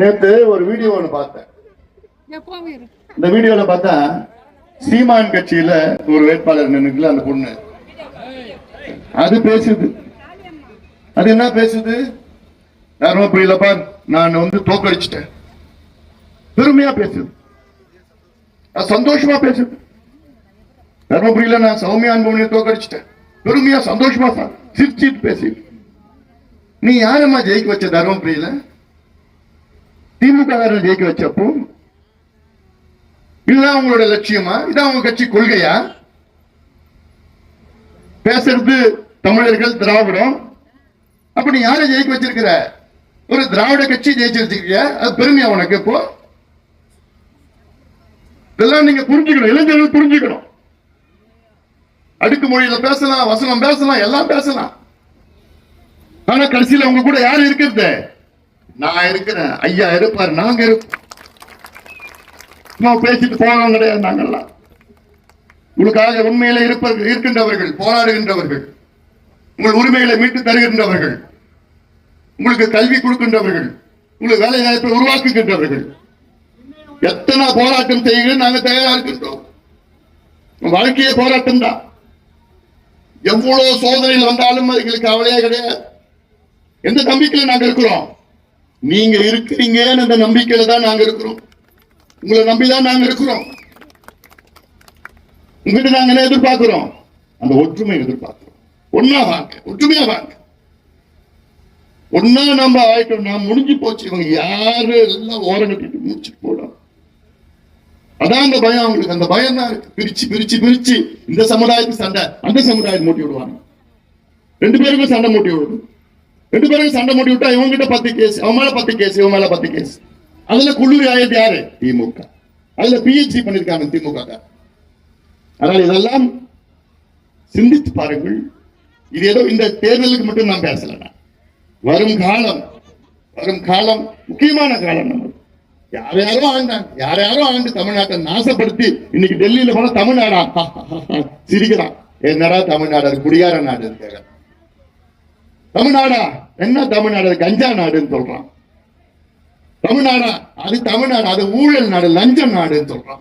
நேத்து ஒரு வீடியோ ஒன்று பார்த்தேன். இந்த வீடியோல பார்த்தா சீமான் கட்சியில ஒரு வேட்பாளர் நின்னுக்குல அந்த பொண்ணு. அது பேசுது. அது என்ன பேசுது? யாருமே புரியலப்பா. நான் வந்து தோக்கடிச்சிட்டேன். பெருமையா பேசுது. சந்தோஷமா பேசுது. யாருமே புரியல. நான் சௌமியா அன்பவனையை தோக்கடிச்சிட்டேன். பெருமையா சந்தோஷமா சிரிச்சிட்டு பேசி நீ யாரம்மா ஜெயிக்க வச்ச தருமபுரியில? திமுக ஜெயிக்க வச்சப்போ இதுதான் உங்களோட லட்சியமா? இதான் உங்க கட்சி கொள்கையா? பேசுறது தமிழர்கள் திராவிடம். அப்ப நீ யாரை ஜெயிக்க வச்சிருக்கிற? ஒரு திராவிட கட்சி ஜெயிச்சு வச்சிருக்கிய அது பெருமையா உனக்கு இப்போ? இதெல்லாம் நீங்க புரிஞ்சுக்கணும். இளைஞர்கள் புரிஞ்சுக்கணும். அடுக்கு மொழியில பேசலாம் வசனம் பேசலாம் எல்லாம் பேசலாம். ஆனா கடைசியில உங்க கூட யார் இருக்கிறது? நான் இருக்கிறேன். ஐயா இருப்பார் நாங்க இருப்போம் நான் பேசிட்டு போனோம் கிடையாது நாங்கள்லாம் உங்களுக்காக உண்மையில இருப்பவர்கள் இருக்கின்றவர்கள் போராடுகின்றவர்கள் உங்கள் உரிமைகளை மீட்டு தருகின்றவர்கள் உங்களுக்கு கல்வி கொடுக்கின்றவர்கள் உங்களுக்கு வேலை வாய்ப்பை உருவாக்குகின்றவர்கள். எத்தனை போராட்டம் செய்கிற நாங்க தயாரா இருக்கின்றோம்? வாழ்க்கையே போராட்டம் தான். எவ்வளவு சோதனைகள் வந்தாலும் எங்களுக்கு கவலையே கிடையாது. எந்த நம்பிக்கையில நாங்க இருக்கிறோம்? நீங்க இருக்கிறீங்கன்னு அந்த நம்பிக்கையில தான் நாங்க இருக்கிறோம். உங்களை நம்பிதான் நாங்க இருக்கிறோம். உங்ககிட்ட நாங்க என்ன எதிர்பார்க்கிறோம்? அந்த ஒற்றுமை எதிர்பார்க்கிறோம். ஒன்னா வாங்க ஒற்றுமையா வாங்க. ஒன்னா நம்ம ஆயிட்டோம்னா முடிஞ்சு போச்சு. இவங்க யாரு? எல்லாம் ஓரம் கட்டிட்டு முடிச்சுட்டு போடும். அதான் அந்த பயம் அவங்களுக்கு. அந்த பயம் தான் இருக்கு. பிரிச்சு பிரிச்சு பிரிச்சு. இந்த சமுதாயத்துக்கு சண்டை. அந்த சமுதாயத்தை மூட்டி விடுவாங்க. ரெண்டு பேருக்கும் சண்டை மூட்டி விடுவோம் ரெண்டு பேரும் சண்டை மூடி விட்டா இவங்க கிட்ட பத்து கேஸ் அவன் மேல பத்து கேஸ் இவன் மேல பத்து கேஸ் அதுல குள்ளூரி ஆயது யாரு? திமுக. அதுல பிஹெச்டி பண்ணிருக்காங்க திமுக அதனால இதெல்லாம் சிந்தித்து பாருங்கள். இது ஏதோ இந்த தேர்தலுக்கு மட்டும் நான் பேசல வரும் காலம் வரும் காலம் முக்கியமான காலம் நம்ம. யார யாரோ ஆண்டாங்க யார் யாரோ ஆண்டு தமிழ்நாட்டை நாசப்படுத்தி இன்னைக்கு டெல்லியில போனா தமிழ்நாடா? சிரிக்கிறான். என்னடா தமிழ்நாடு குடியார நாடு இருக்காங்க தமிழ்நாடா? என்ன தமிழ்நாடு? கஞ்சா நாடுன்னு சொல்றான். தமிழ்நாடா? அது தமிழ்நாடு. அது ஊழல் நாடு லஞ்சம் நாடுன்னு சொல்றான்.